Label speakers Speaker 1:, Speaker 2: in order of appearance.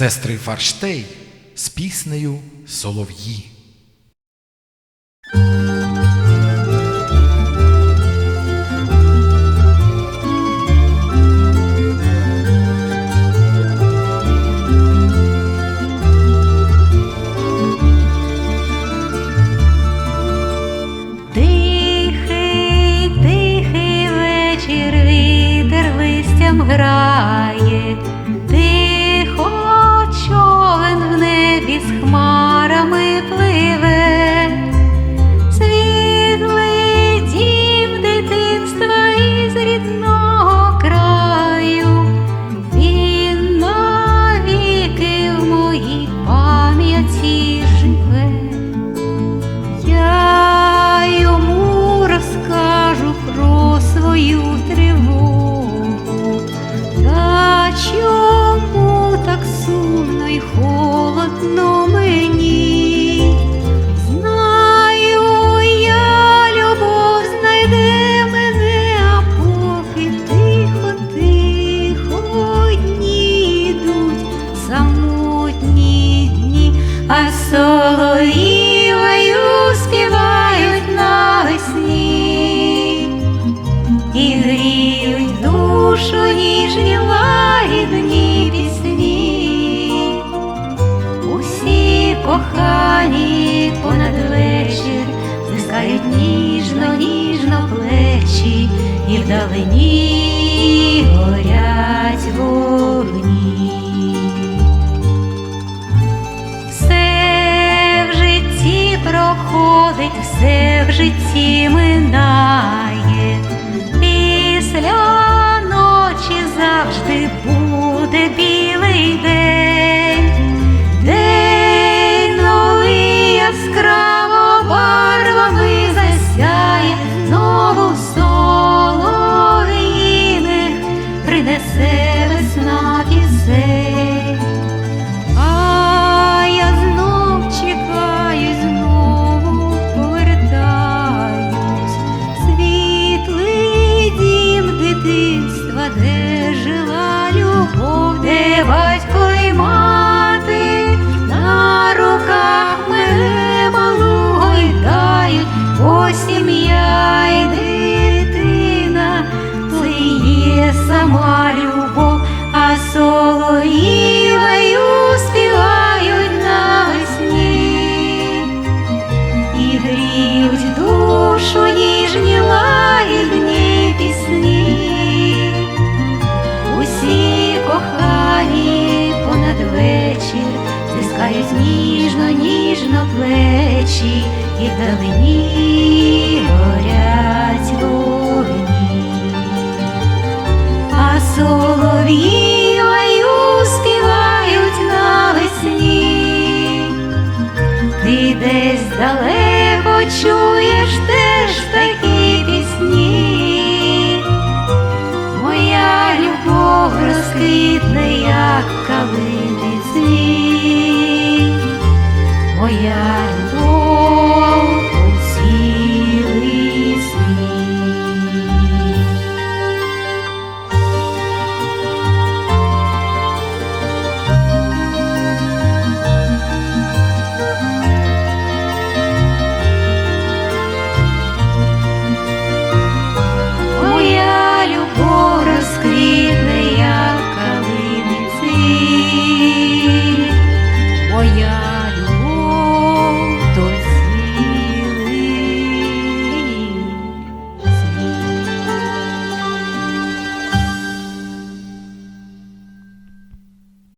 Speaker 1: сестри Фарштей з піснею Солов'ї.
Speaker 2: Тихий, тихий вечір, листям грає, кохані понад вечір стискають ніжно, ніжно плечі, і вдалині горять вогні. Все в житті проходить, все в житті минає. Після ночі завжди буде білий день. Де жила любов, де батько й мати. На руках мене малу гойдають, бо сім'я й дитина, то є сама любов, на плечі і вдалині горять вогні, а солов'ї маю співають навесні, ти десь далеко чуєш теж такі пісні, моя любов розкита.